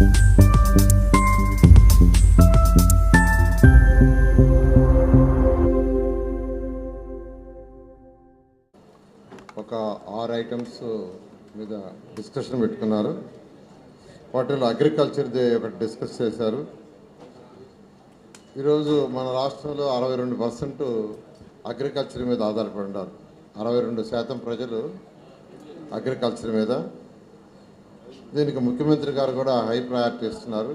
ఒక ఆరు ఐటమ్స్ మీద డిస్కషన్ పెట్టుకున్నారు. వాటిలో అగ్రికల్చర్ది ఒకటి డిస్కస్ చేశారు. ఈరోజు మన రాష్ట్రంలో అరవై రెండు పర్సెంట్ అగ్రికల్చర్ మీద ఆధారపడి ఉన్నారు. అరవై రెండు శాతం ప్రజలు అగ్రికల్చర్ మీద దీనికి ముఖ్యమంత్రి గారు కూడా హై ప్రయారిటీ ఇస్తున్నారు.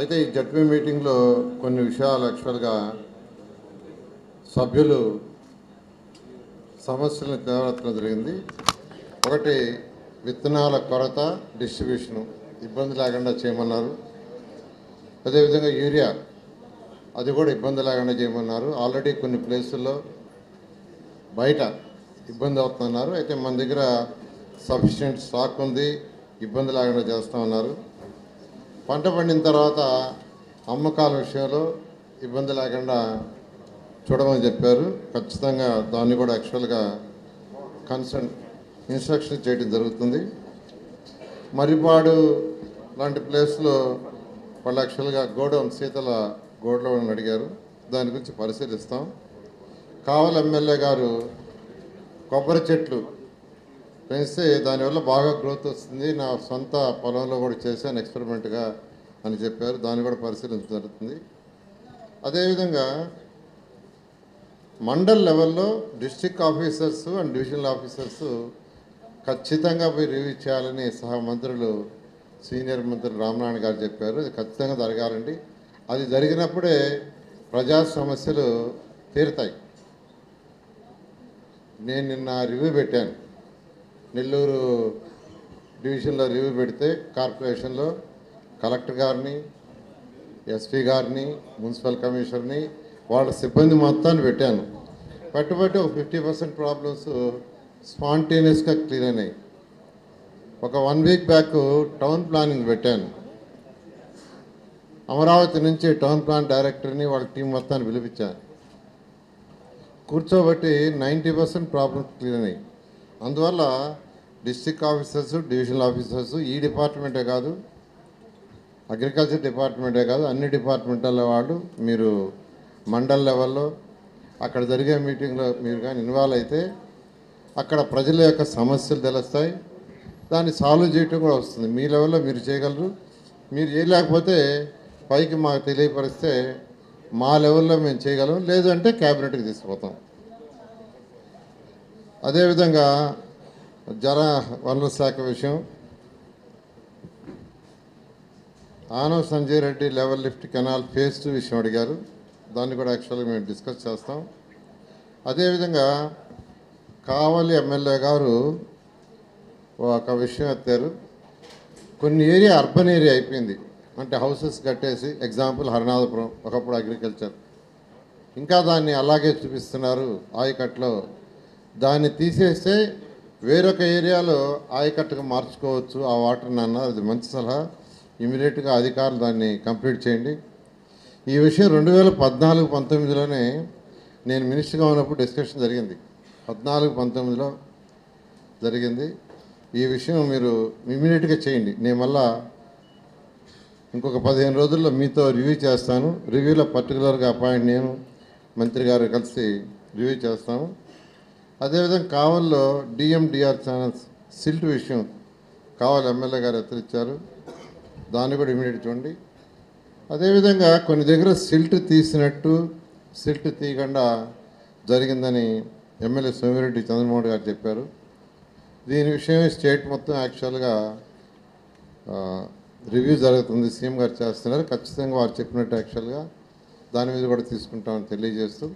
అయితే ఈ జడ్పీ మీటింగ్లో కొన్ని విషయాలు యాక్చువల్గా సభ్యులు సమస్యలను తీవ్రత్వం జరిగింది. ఒకటి విత్తనాల కొరత డిస్ట్రిబ్యూషను ఇబ్బంది లేకుండా చేయమన్నారు. అదేవిధంగా యూరియా అది కూడా ఇబ్బంది లేకుండా చేయమన్నారు. ఆల్రెడీ కొన్ని ప్లేసుల్లో బయట ఇబ్బంది అవుతున్నారు. అయితే మన దగ్గర సఫిషియంట్ స్టాక్ ఉంది. ఇబ్బంది లేకుండా చేస్తామన్నారు పంట పండిన తర్వాత అమ్మకాల విషయంలో ఇబ్బంది లేకుండా చూడమని చెప్పారు. ఖచ్చితంగా దాన్ని కూడా యాక్చువల్గా కన్సర్న్ ఇన్స్ట్రక్షన్ చేయడం జరుగుతుంది. మరిపాడు లాంటి ప్లేస్లో వాళ్ళు యాక్చువల్గా గోడౌన్ శీతల గోడౌన్ అడిగారు. దాని గురించి పరిశీలిస్తాం. కావల ఎమ్మెల్యే గారు కొబ్బరి చెట్లు పెంచితే దానివల్ల బాగా గ్రోత్ వస్తుంది. నా సొంత పొలంలో కూడా చేశాను ఎక్స్పెరిమెంట్గా అని చెప్పారు. దాన్ని కూడా పరిశీలించడం జరుగుతుంది. అదేవిధంగా మండల్ లెవెల్లో district officers and divisional officers ఖచ్చితంగా పోయి రివ్యూ చేయాలని సహా మంత్రులు సీనియర్ మంత్రులు రామనారాయణ గారు చెప్పారు. అది ఖచ్చితంగా జరగాలండి. అది జరిగినప్పుడే ప్రజా సమస్యలు తీరుతాయి. నేను నిన్న రివ్యూ పెట్టాను. నెల్లూరు డివిజన్లో రివ్యూ పెడితే కార్పొరేషన్లో కలెక్టర్ గారిని ఎస్పీ గారిని మున్సిపల్ కమిషనర్ని వాళ్ళ సిబ్బంది మొత్తాన్ని పెట్టాను. పెట్టుబట్టి ఒక ఫిఫ్టీ పర్సెంట్ ప్రాబ్లమ్స్ స్పాంటేనియస్గా క్లియర్ అయినాయి. ఒక one week back town planning పెట్టాను. అమరావతి నుంచి టౌన్ ప్లాన్ డైరెక్టర్ని వాళ్ళ టీం మొత్తాన్ని పిలిపించాను. కూర్చోబట్టి నైంటీ పర్సెంట్ ప్రాబ్లమ్స్ క్లియర్ అయినాయి. అందువల్ల డిస్ట్రిక్ట్ ఆఫీసర్స్ డివిజనల్ ఆఫీసర్స్ ఈ డిపార్ట్మెంటే కాదు అగ్రికల్చర్ డిపార్ట్మెంటే కాదు అన్ని డిపార్ట్మెంటల వాళ్ళు మీరు మండల్ లెవెల్లో అక్కడ జరిగే మీటింగ్లో మీరు కానీ ఇన్వాల్వ్ అయితే అక్కడ ప్రజల యొక్క సమస్యలు తెలుస్తాయి. దాన్ని సాల్వ్ చేయటం కూడా వస్తుంది. మీ లెవెల్లో మీరు చేయగలరు. మీరు చేయలేకపోతే పైకి మాకు తెలియపరిస్తే మా లెవెల్లో మేము చేయగలం. లేదంటే క్యాబినెట్కి తీసుకుపోతాం. అదేవిధంగా జల వనరుల శాఖ విషయం. ఆనవ్ Sanjay Reddy level lift canal phase two విషయం అడిగారు. దాన్ని కూడా యాక్చువల్గా మేము డిస్కస్ చేస్తాం. అదేవిధంగా కావలి ఎమ్మెల్యే గారు ఒక విషయం ఎత్తారు. కొన్ని ఏరియా అర్బన్ ఏరియా అయిపోయింది. అంటే హౌసెస్ కట్టేసి ఎగ్జాంపుల్ హరినాథపురం ఒకప్పుడు అగ్రికల్చర్ ఇంకా దాన్ని అలాగే చూపిస్తున్నారు ఆయకట్లో. దాన్ని తీసేస్తే వేరొక ఏరియాలో ఆయకట్టుగా మార్చుకోవచ్చు. ఆ వాటర్ని అన్నారు అది మంచి సలహా. ఇమీడియట్గా అధికారులు దాన్ని కంప్లీట్ చేయండి. ఈ విషయం రెండు వేల పద్నాలుగు పంతొమ్మిదిలోనే నేను మినిస్టర్గా ఉన్నప్పుడు డిస్కషన్ జరిగింది. పద్నాలుగు పంతొమ్మిదిలో జరిగింది. ఈ విషయం మీరు ఇమీడియట్గా చేయండి. నేను మళ్ళా ఇంకొక పదిహేను రోజుల్లో మీతో రివ్యూ చేస్తాను. రివ్యూలో పర్టికులర్గా అపాయింట్ నేను మంత్రి గారు కలిసి రివ్యూ చేస్తాను. అదేవిధంగా కావల్లో డిఎండిఆర్ ఛానల్స్ సిల్ట్ విషయం కావాలి ఎమ్మెల్యే గారు హెచ్చరించారు దాన్ని కూడా ఇమీడియట్ చూడండి. అదేవిధంగా కొన్ని దగ్గర సిల్ట్ తీసినట్టు సిల్ట్ తీయకుండా జరిగిందని ఎమ్మెల్యే సోమిరెడ్డి చంద్రమోహన్ గారు చెప్పారు. దీని విషయమే స్టేట్ మొత్తం యాక్చువల్గా రివ్యూ జరుగుతుంది. సీఎం గారు చేస్తున్నారు. ఖచ్చితంగా వారు చెప్పినట్టు యాక్చువల్గా దాని మీద కూడా తీసుకుంటామని తెలియజేస్తూ